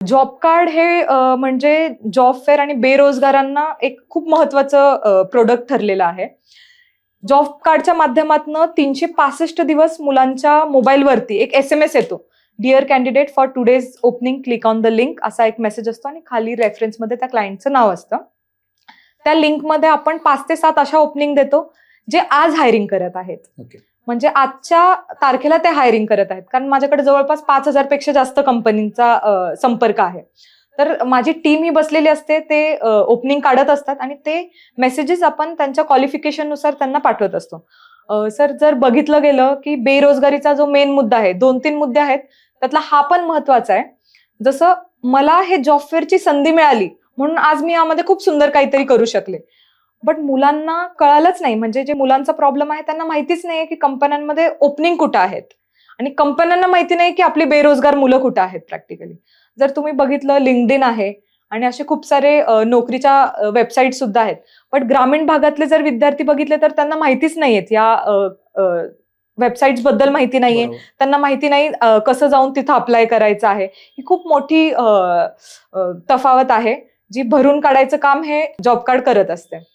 Job card हे म्हणजे job fair आणि बेरोजगारांना एक खूप महत्वाचं प्रोडक्ट ठरलेलं आहे. जॉब कार्डच्या माध्यमातून तीनशे पासष्ट दिवस मुलांच्या मोबाईलवरती एक एस एम एस येतो. Dear candidate for today's opening click on the link असा एक मेसेज असतो आणि खाली रेफरन्समध्ये त्या क्लायंटचं नाव असतं. त्या लिंकमध्ये आपण पाच ते सात अशा ओपनिंग देतो जे आज हायरिंग करत आहेत. Okay. म्हणजे आजच्या तारखेला ते हायरिंग करत आहेत. कारण माझ्याकडे जवळपास पाच हजारपेक्षा जास्त कंपनींचा संपर्क आहे. तर माझी टीम ही बसलेली असते ते ओपनिंग काढत असतात आणि ते मेसेजेस आपण त्यांच्या क्वालिफिकेशननुसार त्यांना पाठवत असतो. सर जर बघितलं गेलं की बेरोजगारीचा जो मेन मुद्दा आहे दोन तीन मुद्दे आहेत त्यातला हा पण महत्त्वाचा आहे. जसं मला हे जॉब फेअरची संधी मिळाली म्हणून आज मी यामध्ये खूप सुंदर काहीतरी करू शकले. बट मुलांना कळालंच नाही. म्हणजे जे मुलांचा प्रॉब्लेम आहे त्यांना माहितीच नाही की कंपन्यांमध्ये ओपनिंग कुठं आहेत. आणि कंपन्यांना माहिती नाही की आपली बेरोजगार मुलं कुठं आहेत प्रॅक्टिकली जर तुम्ही बघितलं लिंकडिन आहे आणि असे खूप सारे नोकरीच्या वेबसाईट सुद्धा आहेत. बट ग्रामीण भागातले जर विद्यार्थी बघितले तर त्यांना माहितीच नाहीयेत. या वेबसाईट्सबद्दल माहिती नाहीये. त्यांना माहिती नाही कसं जाऊन तिथं अप्लाय करायचं आहे. ही खूप मोठी तफावत आहे जी भरून काढायचं काम हे जॉब कार्ड करत असते.